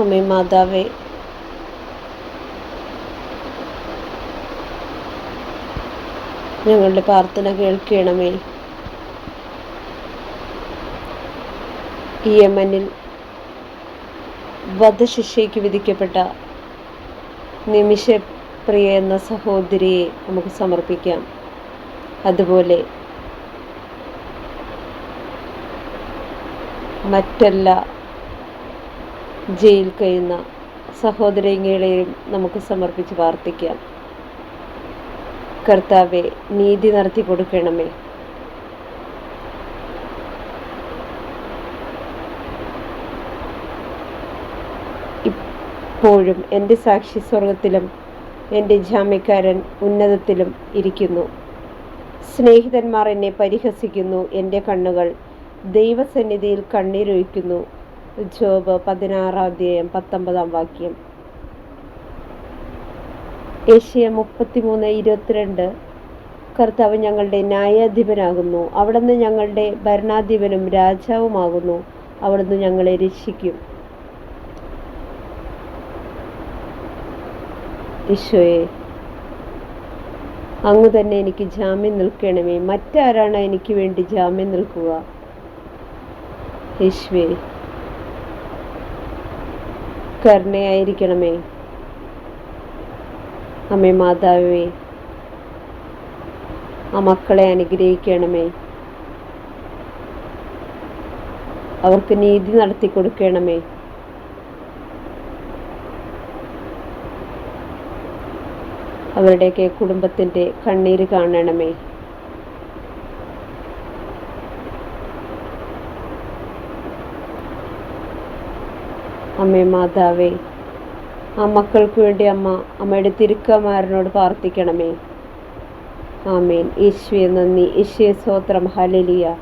അമ്മേ മാതാവേ. ഞങ്ങളുടെ പ്രാർത്ഥന കേൾക്കണമേ. യമനിൽ വധശിക്ഷയ്ക്ക് വിധിക്കപ്പെട്ട നിമിഷപ്രിയ എന്ന സഹോദരിയെ നമുക്ക് സമർപ്പിക്കാം. അതുപോലെ മറ്റെല്ലാ ജയിൽ കഴിയുന്ന സഹോദരങ്ങളെയും നമുക്ക് സമർപ്പിച്ച് പ്രാർത്ഥിക്കാം. കർത്താവെ നീതി നടത്തി കൊടുക്കണമേ. ഇപ്പോഴും എന്റെ സാക്ഷി സ്വർഗത്തിലും എന്റെ ജാമ്യക്കാരൻ ഉന്നതത്തിലും ഇരിക്കുന്നു. സ്നേഹിതന്മാർ എന്നെ പരിഹസിക്കുന്നു. എന്റെ കണ്ണുകൾ ദൈവസന്നിധിയിൽ കണ്ണീരൊഴിക്കുന്നു. ജോബ് പതിനാറാം അധ്യായം പത്തൊമ്പതാം വാക്യം. ഏഷ്യ മുപ്പത്തിമൂന്ന് ഇരുപത്തിരണ്ട്. കർത്താവ് ഞങ്ങളുടെ ന്യായാധിപനാകുന്നു. അവിടുന്ന് ഞങ്ങളുടെ ഭരണാധിപനും രാജാവുമാകുന്നു. അവിടുന്ന് ഞങ്ങളെ രക്ഷിക്കും. ഈശോയെ അങ്ങ് തന്നെ എനിക്ക് ജാമ്യം നിൽക്കണമേ. മറ്റാരാണ് എനിക്ക് വേണ്ടി ജാമ്യം നിൽക്കുക? യേശുവേ കരുണയായിരിക്കണമേ. അമ്മേ മാതാവേ ആ മക്കളെ അനുഗ്രഹിക്കണമേ. അവർക്ക് നീതി നടത്തി കൊടുക്കണമേ. അവരുടെയൊക്കെ കുടുംബത്തിന്റെ കണ്ണീര് കാണണമേ. അമ്മേ മാതാവേ ആ മക്കൾക്ക് വേണ്ടി അമ്മ അമ്മയുടെ തിരുക്കമാരനോട് പ്രാർത്ഥിക്കണമേ. ആമേൻ. യേശുവെ നന്ദി. യേശുവെ സ്തോത്രം. ഹലലിയ